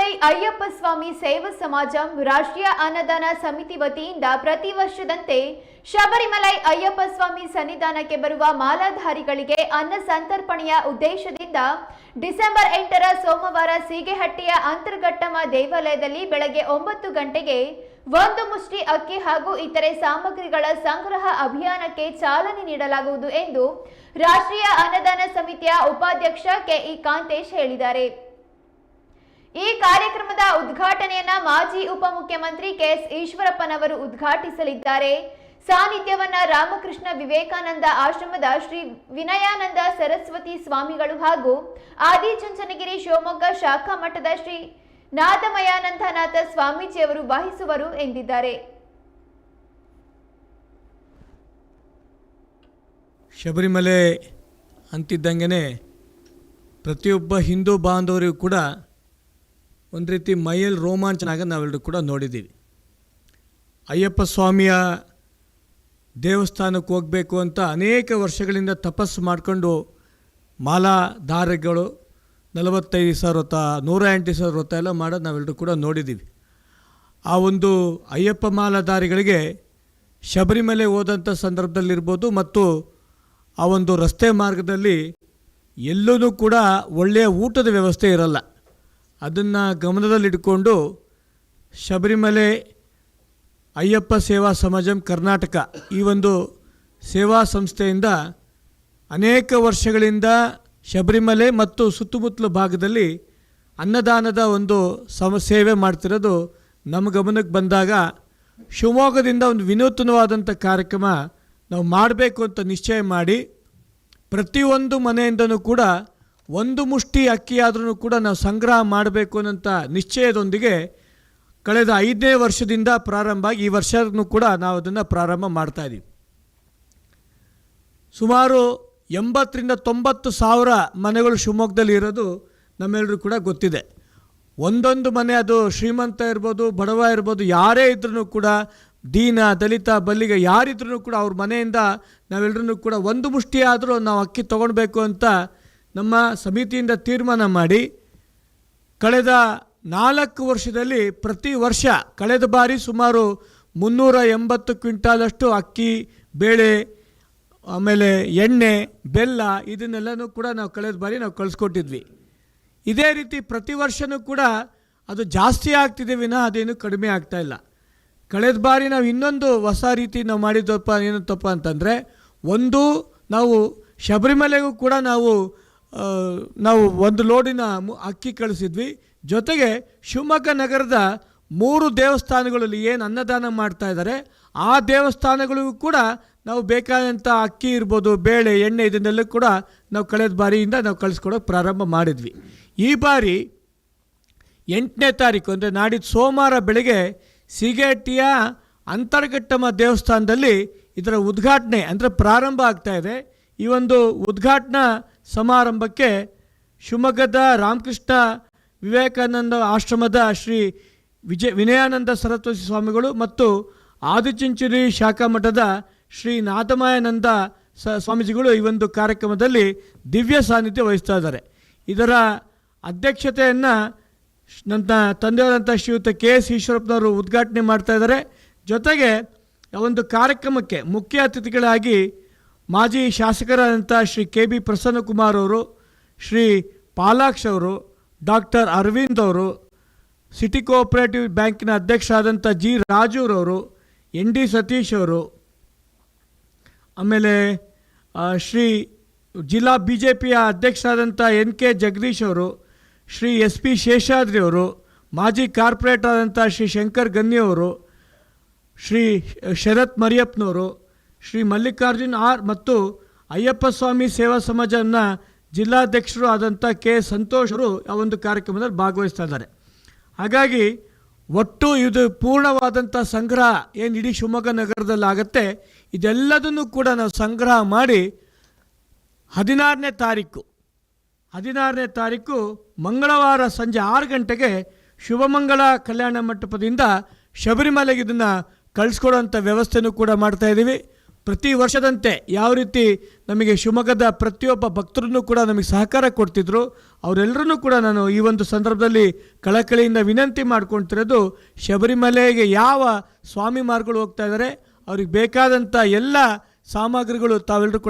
ಶಬರಿಮಲೈ ಅಯ್ಯಪ್ಪ ಸ್ವಾಮಿ ಸೇವಾ ಸಮಾಜ ರಾಷ್ಟ್ರೀಯ ಅನ್ನದಾನ ಸಮಿತಿ ವತಿಯಿಂದ ಪ್ರತಿ ವರ್ಷದಂತೆ ಶಬರಿಮಲೈ ಅಯ್ಯಪ್ಪ ಸ್ವಾಮಿ ಸನ್ನಿಧಾನಕ್ಕೆ ಬರುವ ಮಾಲಾಧಾರಿಗಳಿಗೆ ಅನ್ನ ಸಂತರ್ಪಣೆಯ ಉದ್ದೇಶದಿಂದ ಡಿಸೆಂಬರ್ ಎಂಟರ ಸೋಮವಾರ ಸೀಗೆಹಟ್ಟಿಯ ಅಂತರ್ಘಟ್ಟಮ ದೇವಾಲಯದಲ್ಲಿ ಬೆಳಗ್ಗೆ ಒಂಬತ್ತು ಗಂಟೆಗೆ ಒಂದು ಮುಷ್ಟಿ ಅಕ್ಕಿ ಹಾಗೂ ಇತರೆ ಸಾಮಗ್ರಿಗಳ ಸಂಗ್ರಹ ಅಭಿಯಾನಕ್ಕೆ ಚಾಲನೆ ನೀಡಲಾಗುವುದು ಎಂದು ರಾಷ್ಟ್ರೀಯ ಅನ್ನದಾನ ಸಮಿತಿಯ ಉಪಾಧ್ಯಕ್ಷ ಕೆಇ ಕಾಂತೇಶ್ ಹೇಳಿದ್ದಾರೆ. ಈ ಕಾರ್ಯಕ್ರಮದ ಉದ್ಘಾಟನೆಯನ್ನ ಮಾಜಿ ಉಪಮುಖ್ಯಮಂತ್ರಿ ಕೆಎಸ್ ಈಶ್ವರಪ್ಪನವರು ಉದ್ಘಾಟಿಸಲಿದ್ದಾರೆ. ಸಾನ್ನಿಧ್ಯವನ್ನ ರಾಮಕೃಷ್ಣ ವಿವೇಕಾನಂದ ಆಶ್ರಮದ ಶ್ರೀ ವಿನಯಾನಂದ ಸರಸ್ವತಿ ಸ್ವಾಮಿಗಳು ಹಾಗೂ ಆದಿಚುಂಚನಗಿರಿ ಶಿವಮೊಗ್ಗ ಶಾಖಾ ಮಠದ ಶ್ರೀ ನಾದಮಯಾನಂದನಾಥ ಸ್ವಾಮೀಜಿಯವರು ವಹಿಸುವರು ಎಂದಿದ್ದಾರೆ. ಶಬರಿಮಲೆ ಅಂತಿದ್ದಂಗೆ ಪ್ರತಿಯೊಬ್ಬ ಹಿಂದೂ ಬಾಂಧವರಿಗೂ ಕೂಡ ಒಂದು ರೀತಿ ಮೈಯಲ್ಲಿ ರೋಮಾಂಚನ ಆಗೋದು ನಾವೆಲ್ಲರೂ ಕೂಡ ನೋಡಿದ್ದೀವಿ. ಅಯ್ಯಪ್ಪ ಸ್ವಾಮಿಯ ದೇವಸ್ಥಾನಕ್ಕೆ ಹೋಗಬೇಕು ಅಂತ ಅನೇಕ ವರ್ಷಗಳಿಂದ ತಪಸ್ಸು ಮಾಡಿಕೊಂಡು ಮಾಲಾಧಾರೆಗಳು ನಲವತ್ತೈದು ಸಾವಿರ ವೃತ್ತ ನೂರ ಎಂಟು ಸಾವಿರ ವೃತ್ತ ಎಲ್ಲ ಮಾಡೋದು ನಾವೆಲ್ಲರೂ ಕೂಡ ನೋಡಿದ್ದೀವಿ. ಆ ಒಂದು ಅಯ್ಯಪ್ಪ ಮಾಲಾಧಾರಿಗಳಿಗೆ ಶಬರಿಮಲೆ ಹೋದಂಥ ಸಂದರ್ಭದಲ್ಲಿರ್ಬೋದು ಮತ್ತು ಆ ಒಂದು ರಸ್ತೆ ಮಾರ್ಗದಲ್ಲಿ ಎಲ್ಲೂ ಕೂಡ ಒಳ್ಳೆಯ ಊಟದ ವ್ಯವಸ್ಥೆ ಇರಲ್ಲ. ಅದನ್ನು ಗಮನದಲ್ಲಿಟ್ಕೊಂಡು ಶಬರಿಮಲೆ ಅಯ್ಯಪ್ಪ ಸೇವಾ ಸಮಾಜಂ ಕರ್ನಾಟಕ ಈ ಒಂದು ಸೇವಾ ಸಂಸ್ಥೆಯಿಂದ ಅನೇಕ ವರ್ಷಗಳಿಂದ ಶಬರಿಮಲೆ ಮತ್ತು ಸುತ್ತಮುತ್ತಲ ಭಾಗದಲ್ಲಿ ಅನ್ನದಾನದ ಒಂದು ಸಮ ಸೇವೆ ಮಾಡ್ತಿರೋದು ನಮ್ಮ ಗಮನಕ್ಕೆ ಬಂದಾಗ ಶಿವಮೊಗ್ಗದಿಂದ ಒಂದು ವಿನೂತನವಾದಂಥ ಕಾರ್ಯಕ್ರಮ ನಾವು ಮಾಡಬೇಕು ಅಂತ ನಿಶ್ಚಯ ಮಾಡಿ ಪ್ರತಿಯೊಂದು ಮನೆಯಿಂದನೂ ಕೂಡ ಒಂದು ಮುಷ್ಟಿ ಅಕ್ಕಿಯಾದರೂ ಕೂಡ ನಾವು ಸಂಗ್ರಹ ಮಾಡಬೇಕು ಅನ್ನೋಂಥ ನಿಶ್ಚಯದೊಂದಿಗೆ ಕಳೆದ ಐದನೇ ವರ್ಷದಿಂದ ಪ್ರಾರಂಭ ಆಗಿ ಈ ವರ್ಷನೂ ಕೂಡ ನಾವು ಅದನ್ನು ಪ್ರಾರಂಭ ಮಾಡ್ತಾ ಇದ್ದೀವಿ ಸುಮಾರು ಎಂಬತ್ತರಿಂದ ತೊಂಬತ್ತು ಸಾವಿರ ಮನೆಗಳು ಶಿವಮೊಗ್ಗದಲ್ಲಿ ಇರೋದು ನಮ್ಮೆಲ್ಲರೂ ಕೂಡ ಗೊತ್ತಿದೆ. ಒಂದೊಂದು ಮನೆ ಅದು ಶ್ರೀಮಂತ ಇರ್ಬೋದು, ಬಡವ ಇರ್ಬೋದು, ಯಾರೇ ಇದ್ರೂ ಕೂಡ ದೀನ, ದಲಿತ, ಬಲ್ಲಿಗ ಯಾರಿದ್ರೂ ಕೂಡ ಅವ್ರ ಮನೆಯಿಂದ ನಾವೆಲ್ಲರೂ ಕೂಡ ಒಂದು ಮುಷ್ಟಿಯಾದರೂ ನಾವು ಅಕ್ಕಿ ತೊಗೊಳ್ಬೇಕು ಅಂತ ನಮ್ಮ ಸಮಿತಿಯಿಂದ ತೀರ್ಮಾನ ಮಾಡಿ ಕಳೆದ ನಾಲ್ಕು ವರ್ಷದಲ್ಲಿ ಪ್ರತಿ ವರ್ಷ ಕಳೆದ ಬಾರಿ ಸುಮಾರು ಮುನ್ನೂರ ಎಂಬತ್ತು ಕ್ವಿಂಟಾಲಷ್ಟು ಅಕ್ಕಿ, ಬೇಳೆ, ಆಮೇಲೆ ಎಣ್ಣೆ, ಬೆಲ್ಲ ಇದನ್ನೆಲ್ಲನೂ ಕೂಡ ನಾವು ಕಳೆದ ಬಾರಿ ನಾವು ಕಳಿಸ್ಕೊಟ್ಟಿದ್ವಿ. ಇದೇ ರೀತಿ ಪ್ರತಿ ವರ್ಷನೂ ಕೂಡ ಅದು ಜಾಸ್ತಿ ಆಗ್ತಿದೆ ವಿನಃ ಅದೇನು ಕಡಿಮೆ ಆಗ್ತಾ ಇಲ್ಲ. ಕಳೆದ ಬಾರಿ ನಾವು ಇನ್ನೊಂದು ಹೊಸ ರೀತಿ ನಾವು ಮಾಡಿದ್ದಪ್ಪ, ಏನಂತಪ್ಪ ಅಂತಂದರೆ, ಒಂದು ನಾವು ಶಬರಿಮಲೆಗೂ ಕೂಡ ನಾವು ನಾವು ಒಂದು ಲೋಡಿನ ಅಕ್ಕಿ ಕಳಿಸಿದ್ವಿ. ಜೊತೆಗೆ ಶಿವಮೊಗ್ಗ ನಗರದ ಮೂರು ದೇವಸ್ಥಾನಗಳಲ್ಲಿ ಏನು ಅನ್ನದಾನ ಮಾಡ್ತಾ ಇದ್ದಾರೆ, ಆ ದೇವಸ್ಥಾನಗಳಿಗೂ ಕೂಡ ನಾವು ಬೇಕಾದಂಥ ಅಕ್ಕಿ ಇರ್ಬೋದು, ಬೇಳೆ, ಎಣ್ಣೆ ಇದನ್ನೆಲ್ಲ ಕೂಡ ನಾವು ಕಳೆದ ಬಾರಿಯಿಂದ ನಾವು ಕಳಿಸ್ಕೊಡೋಕೆ ಪ್ರಾರಂಭ ಮಾಡಿದ್ವಿ. ಈ ಬಾರಿ ಎಂಟನೇ ತಾರೀಕು, ಅಂದರೆ ನಾಡಿದ್ದು ಸೋಮವಾರ ಬೆಳಗ್ಗೆ ಸಿಗೇಟಿಯ ಅಂತರ್ಘಟ್ಟಮ್ಮ ದೇವಸ್ಥಾನದಲ್ಲಿ ಇದರ ಉದ್ಘಾಟನೆ, ಅಂದರೆ ಪ್ರಾರಂಭ ಆಗ್ತಾ ಇದೆ. ಈ ಒಂದು ಉದ್ಘಾಟನಾ ಸಮಾರಂಭಕ್ಕೆ ಶಿವಮೊಗ್ಗದ ರಾಮಕೃಷ್ಣ ವಿವೇಕಾನಂದ ಆಶ್ರಮದ ಶ್ರೀ ವಿಜಯ ವಿನಯಾನಂದ ಸರಸ್ವತಿ ಸ್ವಾಮಿಗಳು ಮತ್ತು ಆದಿಚುಂಚುರಿ ಶಾಖಾ ಮಠದ ಶ್ರೀ ನಾಥಮಯಾನಂದ ಸ ಸ್ವಾಮೀಜಿಗಳು ಈ ಒಂದು ಕಾರ್ಯಕ್ರಮದಲ್ಲಿ ದಿವ್ಯ ಸಾನ್ನಿಧ್ಯ ವಹಿಸ್ತಾ ಇದ್ದಾರೆ. ಇದರ ಅಧ್ಯಕ್ಷತೆಯನ್ನು ನನ್ನ ತಂದೆಯವರಂಥ ಶ್ರೀಯುತ ಕೆ ಎಸ್ ಈಶ್ವರಪ್ಪನವರು ಉದ್ಘಾಟನೆ ಮಾಡ್ತಾ ಇದ್ದಾರೆ. ಜೊತೆಗೆ ಒಂದು ಕಾರ್ಯಕ್ರಮಕ್ಕೆ ಮುಖ್ಯ ಅತಿಥಿಗಳಾಗಿ ಮಾಜಿ ಶಾಸಕರಾದಂಥ ಶ್ರೀ ಕೆ ಬಿ ಪ್ರಸನ್ನಕುಮಾರ್ ಅವರು, ಶ್ರೀ ಪಾಲಾಕ್ಷ್ ಅವರು, ಡಾಕ್ಟರ್ ಅರವಿಂದ್ ಅವರು, ಸಿಟಿ ಕೋಆಪರೇಟಿವ್ ಬ್ಯಾಂಕಿನ ಅಧ್ಯಕ್ಷರಾದಂಥ ಜಿ ರಾಜೂರವರು ಎನ್ ಡಿ ಸತೀಶ್ ಅವರು, ಆಮೇಲೆ ಶ್ರೀ ಜಿಲ್ಲಾ ಬಿ ಜೆ ಪಿಯ ಅಧ್ಯಕ್ಷರಾದಂಥ ಎನ್ ಕೆ ಜಗದೀಶ್ ಅವರು, ಶ್ರೀ ಎಸ್ ಪಿ ಶೇಷಾದ್ರಿ ಅವರು, ಮಾಜಿ ಕಾರ್ಪೊರೇಟರ್ ಆದಂಥ ಶ್ರೀ ಶಂಕರ್ ಗನ್ನಿ ಅವರು, ಶ್ರೀ ಶರತ್ ಮರಿಯಪ್ಪನವರು ಶ್ರೀ ಮಲ್ಲಿಕಾರ್ಜುನ್ ಆರ್ ಮತ್ತು ಅಯ್ಯಪ್ಪ ಸ್ವಾಮಿ ಸೇವಾ ಸಮಾಜನ ಜಿಲ್ಲಾಧ್ಯಕ್ಷರು ಆದಂಥ ಕೆ ಸಂತೋಷ್ ಅವರು ಆ ಒಂದು ಕಾರ್ಯಕ್ರಮದಲ್ಲಿ ಭಾಗವಹಿಸ್ತಾ ಇದ್ದಾರೆ. ಹಾಗಾಗಿ ಒಟ್ಟು ಇದು ಪೂರ್ಣವಾದಂಥ ಸಂಗ್ರಹ ಏನು ಇಡೀ ಶಿವಮೊಗ್ಗ ನಗರದಲ್ಲಿ ಆಗುತ್ತೆ, ಇದೆಲ್ಲದನ್ನು ಕೂಡ ನಾವು ಸಂಗ್ರಹ ಮಾಡಿ ಹದಿನಾರನೇ ತಾರೀಕು ಹದಿನಾರನೇ ತಾರೀಕು ಮಂಗಳವಾರ ಸಂಜೆ ಆರು ಗಂಟೆಗೆ ಶುಭಮಂಗಳ ಕಲ್ಯಾಣ ಮಂಟಪದಿಂದ ಶಬರಿಮಲೆಗೆ ಇದನ್ನು ಕಳಿಸ್ಕೊಡೋಂಥ ವ್ಯವಸ್ಥೆನೂ ಕೂಡ ಮಾಡ್ತಾ ಇದ್ದೀವಿ ಪ್ರತಿ ವರ್ಷದಂತೆ ಯಾವ ರೀತಿ ನಮಗೆ ಶಿವಮೊಗ್ಗದ ಪ್ರತಿಯೊಬ್ಬ ಭಕ್ತರನ್ನು ಕೂಡ ನಮಗೆ ಸಹಕಾರ ಕೊಡ್ತಿದ್ರು, ಅವರೆಲ್ಲರನ್ನೂ ಕೂಡ ನಾನು ಈ ಒಂದು ಸಂದರ್ಭದಲ್ಲಿ ಕಳಕಳಿಯಿಂದ ವಿನಂತಿ ಮಾಡ್ಕೊಳ್ತಿರೋದು ಶಬರಿಮಲೆಗೆ ಯಾವ ಸ್ವಾಮಿ ಮಾರ್ಗಗಳು ಹೋಗ್ತಾ ಇದ್ದಾರೆ ಅವ್ರಿಗೆ ಬೇಕಾದಂಥ ಎಲ್ಲ ಸಾಮಗ್ರಿಗಳು ತಾವೆಲ್ಲರೂ